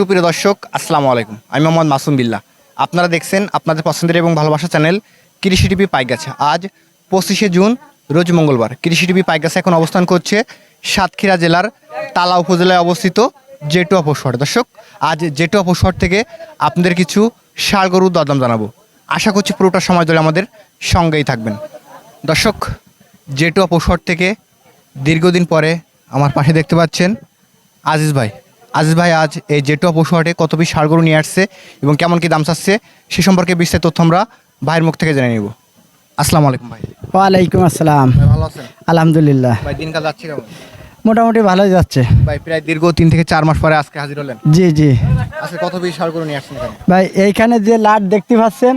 সুপ্রিয় দর্শক, আসসালামু আলাইকুম। আমি মোহাম্মদ মাসুম বিল্লাহ আপনারা দেখছেন আপনাদের পছন্দের এবং ভালোবাসা চ্যানেল কৃষি টিভি পাইগাছা। আজ পঁচিশে জুন, রোজ মঙ্গলবার। কৃষি টিভি পাইগাছা এখন অবস্থান করছে সাতক্ষীরা জেলার তালা উপজেলায় অবস্থিত জেটুয়া পশুহাট দর্শক, আজ জেটুয়া পশুহাট থেকে আপনাদের কিছু ষাড় গরুর দরদাম জানাব। আশা করছি পুরোটা সময় ধরে আমাদের সঙ্গেই থাকবেন। দর্শক জেটুয়া পশুহাট থেকে দীর্ঘদিন পরে আমার পাশে দেখতে পাচ্ছেন আজিজ ভাই। আজিজ ভাই আজ এই জেটুয়া পশুহাটে কত পিস ষাড় গরু নিয়ে আসছে এবং কেমন কি দাম চাচ্ছে সে সম্পর্কে বিস্তারিত তথ্য আমরা ভাইয়ের মুখ থেকে জেনে নিব। আসসালামু আলাইকুম ভাই। ওয়ালাইকুম আসসালাম। ভাই ভালো আছেন? আলহামদুলিল্লাহ। ভাই দিনকাল যাচ্ছে কেমন? মোটামুটি ভালোই যাচ্ছে। ভাই প্রায় দীর্ঘ তিন থেকে চার মাস পরে আজকে হাজির হলেন। জি জি। আজকে কত পিস ষাড় গরু নিয়ে আসছেন ভাই এইখানে যে লাট দেখতে পাচ্ছেন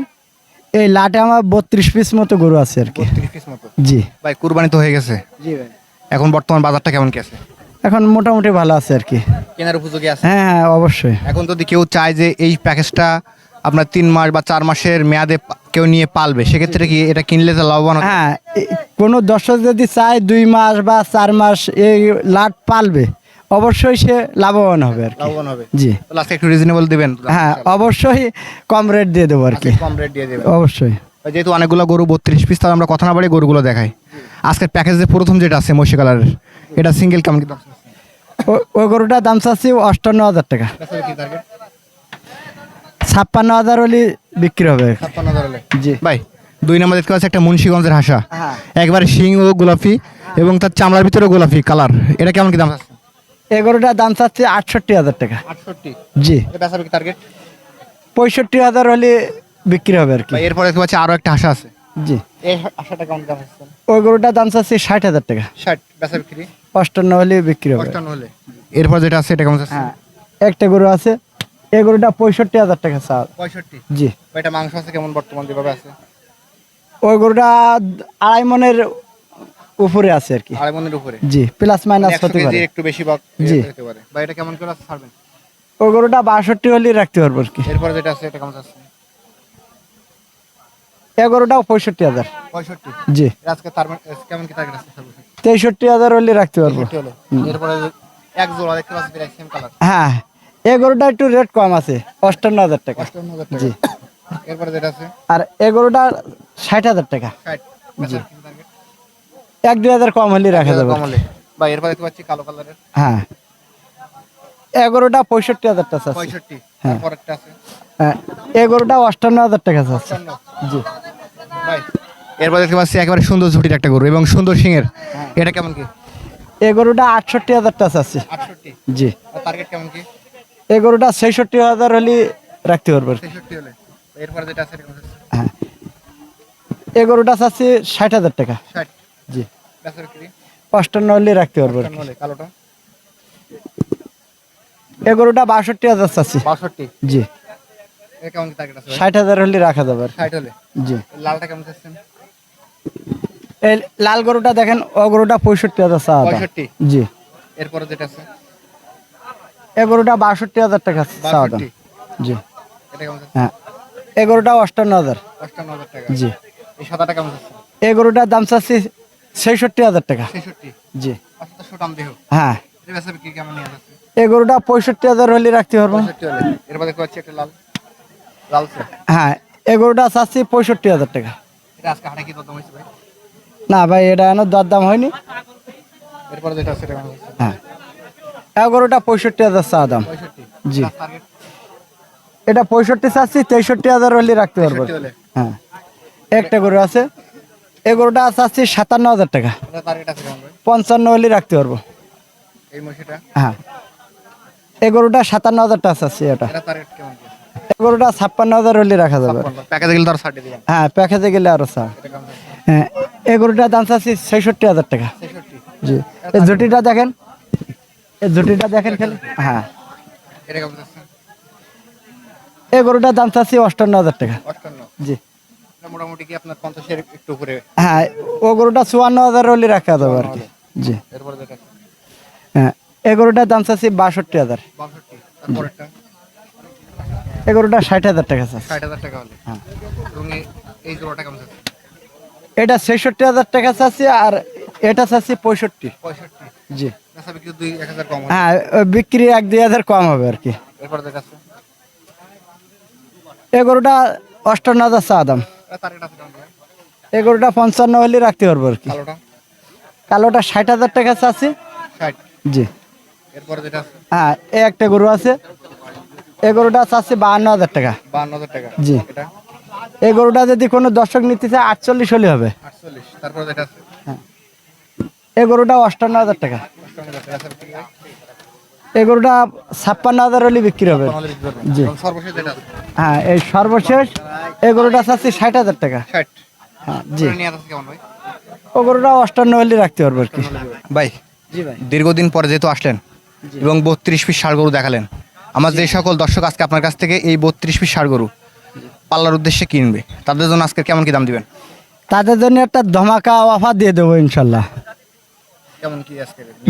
এই লাটে আমার বত্রিশ পিস মতো গরু আছে আর কি। পিস মতো? জি। ভাই কুরবানি তো হয়ে গেছে। জি ভাই। এখন বর্তমান বাজারটা কেমন কি আছে? এখন মোটামুটি ভালো আছে আর কি। কেনার উপযোগী আছে? হ্যাঁ হ্যাঁ অবশ্যই। এখন যদি কেউ চায় যে এই প্যাকেজটা আপনার তিন মাস বা চার মাসের মেয়াদে কেউ নিয়ে পালবে সেক্ষেত্রে কি এটা কিনলে তো লাভবান হ্যাঁ কোনো দর্শক যদি চায় দুই মাস বা চার মাস এই লাট পালবে অবশ্যই সে লাভবান হবে আর কি। লাভবান হবে। জি। আজকে একটু রিজনেবল দিবেন? হ্যাঁ অবশ্যই কম রেট দিয়ে দেবো আর কি। কম রেট দিয়ে দেবেন। অবশ্যই। যেহেতু অনেকগুলো গরু বত্রিশ পিস তাহলে আমরা কথা না বাড়ি গরুগুলো দেখাই। আজকের প্যাকেজে প্রথম যেটা আছে মহিষী কালারের এটা সিঙ্গেল কেমন কি ওই গরুটার দাম চাচ্ছি অষ্টান্ন হাজার টাকা ছাপ্পান্ন হাজার হলে বিক্রি হবে। জি। ভাই দুই নম্বর দেখতে পাচ্ছি একটা মুন্সিগঞ্জের হাসা। হ্যাঁ। একবারে শিং ও গোলাপি এবং তার চামড়ার ভিতরে গোলাপি কালার। এটা কেমন কি দাম আছে এই গরুটার দাম চাচ্ছি আটষট্টি হাজার টাকা। আটষট্টি? জি। টার্গেট পঁয়ষট্টি হাজার হলে বিক্রি হবে আর কি। এরপরে দেখতে পাচ্ছি আরও একটা হাসা আছে। জি। এই হাসাটা কেমন দাম আছে ওই গরুটার দাম চাচ্ছি ষাট হাজার টাকা। ষাট বেচা বিক্রি? অষ্টান্ন হলে বিক্রি হবে। হলে। এরপর যেটা আছে এটা কেমন আছে হ্যাঁ একটা গরু আছে এই গরুটা পঁয়ষট্টি হাজার টাকা চাল। পঁয়ষট্টি? জি। এটা মাংস আছে কেমন বর্তমান যেভাবে আছে? ওই গরুটা আড়াই মনের উপরে আছে আর কি। আড়াই মনের উপরে? জি প্লাস মাইনাস হতে পারে। একটু বেশি বা জি। হতে পারে। বা এটা কেমন করে ছাড়বেন? ওই গরুটা বাষট্টি হলে রাখতে পারব আর কি। এরপরে যেটা আছে এটা কেমন আছে এই গরুটাও পঁয়ষট্টি হাজার। পঁয়ষট্টি? জি। আজকে মানে- কেমন কি টার্গেট আছে তেষট্টি হাজার হলে রাখতে পারব। এরপরে এক জোড়া দেখতে পাচ্ছি প্রায় সেম কালার হ্যাঁ এই গরুটা একটু রেট কম আছে অষ্টান্ন হাজার টাকা। অষ্টান্ন হাজার টাকা। জি। এরপরে যেটা আছে? আর এই গরুটা ষাট হাজার টাকা। টার্গেট এক দুই হাজার কম হলে রাখা যাবে। কমলে বা এরপরে দেখতে পাচ্ছি কালো কালারের হ্যাঁ। এই গরুটা পঁয়ষট্টি হাজার টাকা পঁয়ষট্টি। হ্যাঁ। হ্যাঁ এই অষ্টান্ন হাজার টাকা জি। ভাই এরপর দেখতে পাচ্ছি একেবারে সুন্দর ঝুটির একটা গরু এবং সুন্দর সিংয়ের হ্যাঁ। এটা কেমন কি? এই গরুটা আটষট্টি হাজার টাকা আছে। জি। টার্গেট কেমন কি? এই গরুটা ছেষট্টি হাজার হলে রাখতে পারব এরপরে যেটা আছে হ্যাঁ। এই গরুটা চাচ্ছি ষাট হাজার টাকা। জি। কি হলে রাখতে পারব কালোটা? এই গরুটা বাষট্টি হাজার চাচ্ছি। বাষট্টি? জি। কেমন টার্গেট আছে? ষাট হাজার হলে রাখা যাবে ষাট হলে? জি। লালটা কেমন চাচ্ছেন? এই লাল গরুটা দেখেন ও গরুটা পঁয়ষট্টি হাজার চা। পঁয়ষট্টি? জি। এরপরে যেটা আছে? এই গরুটা বাষট্টি হাজার টাকা চা দাম। জি। এটা কেমন হ্যাঁ। এই গরুটা অষ্টান্ন হাজার। অষ্টান্ন হাজার টাকা। জি। এই সাদাটা কেমন চাচ্ছেন? এই গরুটার দাম চাচ্ছি ছেষট্টি হাজার টাকা। ছেষট্টি? জি। আচ্ছা হ্যাঁ। এই গরুটা পঁয়ষট্টি হাজার হলে রাখতে পারব। দেখতে পাচ্ছি একটা লাল। হ্যাঁ এই গরুটা চাচ্ছি পঁয়ষট্টি হাজার টাকা। না ভাই এটা হয়নি। আছে এটা কেমন আছে হ্যাঁ। এই গরুটা পঁয়ষট্টি হাজার চা দাম। জি। এটা পঁয়ষট্টি চাচ্ছি তেষট্টি হাজার হলে রাখতে পারব। হ্যাঁ। একটা গরু আছে। এই গরুটা চাচ্ছি সাতান্ন হাজার টাকা। পঞ্চান্ন হলে রাখতে পারব। হ্যাঁ। এই গরুটা সাতান্ন হাজার টাকা চাচ্ছি এটা। গরুটা ছাপ্পান্ন হাজার হলে রাখা যাবে। প্যাকেজে গেলে তো আর ষাট দিলাম হ্যাঁ প্যাকেজে গেলে আরও আছে হ্যাঁ এই গরুটার দাম চাচ্ছি ছেষট্টি হাজার টাকা। জি। এই জুটিটা দেখেন এই জুটিটা দেখেন খালি হ্যাঁ। এই গরুটার দাম চাচ্ছি অষ্টান্ন হাজার টাকা। জি। মোটামুটি কি আপনার পঞ্চাশের একটু উপরে? হ্যাঁ ও গরুটা চুয়ান্ন হাজার হলে রাখা যাবে আর কি। জি। হ্যাঁ এই গরুটার দাম চাচ্ছি বাষট্টি হাজার। বাষট্টি। তারপরেরটা এই গরুটা ষাট হাজার টাকা চাচ্ছি ষাট হাজার টাকা হলে। হ্যাঁ। এবং এই- এই জোড়াটা কেমন আছে এটা ছেষট্টি হাজার টাকা চাচ্ছি আর এটা চাচ্ছি পঁয়ষট্টি। পঁয়ষট্টি। জি। কম হয় বিক্রি এক দুই হাজার কম হবে আর কি। এরপরে দেখাচ্ছে। এ গরুটা অষ্টান্ন হাজার চা দাম। টার্গেট আছে কেমন ভাই? এ গরুটা পঞ্চান্ন হলে রাখতে পারব আর কি। কালোটা? ষাট হাজার টাকা চাচ্ছি। জি। হ্যাঁ এ একটা গরু আছে। এ গরুটা চাচ্ছি বাহান্ন হাজার টাকা। বান্ন হাজার টাকা। জি। এটা? এই গরুটা যদি কোনো দর্শক নিতে চায় আটচল্লিশ হলে হবে। আটচল্লিশ তারপরে এই গরুটা অষ্টান্ন হাজার টাকা। অষ্টান্ন হাজার টাকা আছে, ঠিক আছে? এই গরুটা ছাপ্পান্ন হাজার হলে বিক্রি হবে। জি। হ্যাঁ এই সর্বশেষ এই গরুটা চাচ্ছি ষাট হাজার টাকা। হ্যাঁ জি। নিয়ে আছে কেমন ভাই? ও গরুটা অষ্টান্ন হলে রাখতে পারব আর কি। ভাই ভাই। দীর্ঘদিন পরে যেহেতু আসলেন এবং বত্রিশ পিস ষাড় গরু দেখালেন আমার যে সকল দর্শক আজকে আপনার কাছ থেকে এই বত্রিশ পিস ষাড় গরু পাল্লার উদ্দেশ্যে কিনবে তাদের জন্য আজকে কেমন কি দাম দিবেন? তাদের জন্য একটা ধমাকা অফার দিয়ে দেবো ইনশাল্লাহ।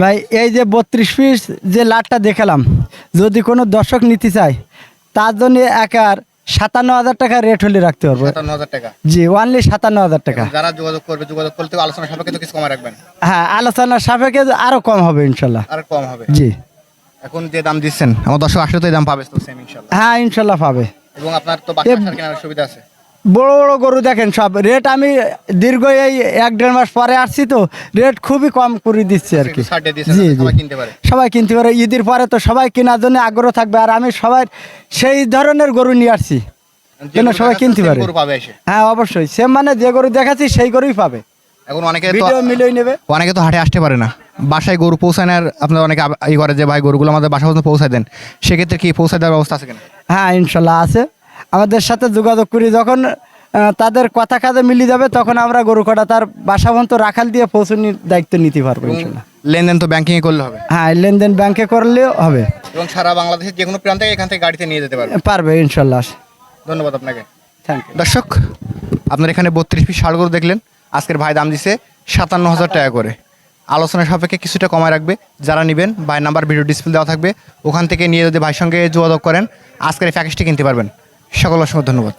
ভাই এই যে বত্রিশ পিস যে লাটটা দেখালাম যদি কোনো দর্শক নিতে চায় তার জন্য একার সাতান্ন হাজার টাকা রেট হলে রাখতে পারব। টাকা? জি ওনলি সাতান্ন হাজার টাকা। যারা যোগাযোগ করবে যোগাযোগ করতে আলোচনা সাপেক্ষে তো কিছু কমে রাখবেন। হ্যাঁ আলোচনার সাপেক্ষে আরও কম হবে ইনশাল্লাহ। আর কম হবে। জি। এখন যে দাম দিচ্ছেন আমার দর্শক আসলে তো এই দাম পাবে তো সেম ইনশাল্লাহ। হ্যাঁ ইনশাল্লাহ পাবে। এবং আপনার তো বাকি কেনার সুবিধা আছে। বড় বড় গরু দেখেন সব। রেট আমি দীর্ঘ এই এক দেড় মাস পরে আসছি তো রেট খুবই কম করে দিচ্ছি আর কি। জি সবাই কিনতে পারে। ঈদের পরে তো সবাই কেনার জন্য আগ্রহ থাকবে আর আমি সবাই সেই ধরনের গরু নিয়ে আসছি গরু সবাই কিনতে পারে। হ্যাঁ অবশ্যই। সে মানে যে গরু দেখাচ্ছি সেই গরুই পাবে। এখন অনেকে ভিডিও মিলিয়ে নেবে। অনেকে তো হাটে আসতে পারে না। বাসায় গরু পৌঁছায় না আপনার অনেকে ই করে যে ভাই গরুগুলো আমাদের বাসা পর্যন্ত পৌঁছায় দেন। সেক্ষেত্রে কি পৌঁছায় দেওয়ার ব্যবস্থা আছে কিনা? হ্যাঁ ইনশাল্লাহ আছে। আমাদের সাথে যোগাযোগ করি যখন তাদের কথা কাজে মিলিয়ে যাবে তখন আমরা গরু কটা তার বাসা পর্যন্ত রাখাল দিয়ে পৌঁছানোর দায়িত্ব নিতে পারব ইনশাল্লাহ। লেনদেন তো ব্যাংকিং করলে হবে। হ্যাঁ লেনদেন ব্যাংকে করলেও হবে। এবং সারা বাংলাদেশের যে কোনো প্রান্তে এখান থেকে গাড়িতে নিয়ে যেতে পারবে। পারবে ইনশাল্লাহ। ধন্যবাদ আপনাকে। থ্যাংক ইউ দর্শক আপনার এখানে বত্রিশ পিস ষাড় গরু দেখলেন। আজকের ভাই দাম দিছে সাতান্ন হাজার টাকা করে। আলোচনা সাপেক্ষে কিছুটা কমায় রাখবে। যারা নেবেন বাই নাম্বার ভিডিও ডিসপ্লে দেওয়া থাকবে। ওখান থেকে নিয়ে যদি ভাইয়ের সঙ্গে যোগাযোগ করেন, আজকের এই প্যাকেজটি কিনতে পারবেন। সকল অসংখ্য ধন্যবাদ।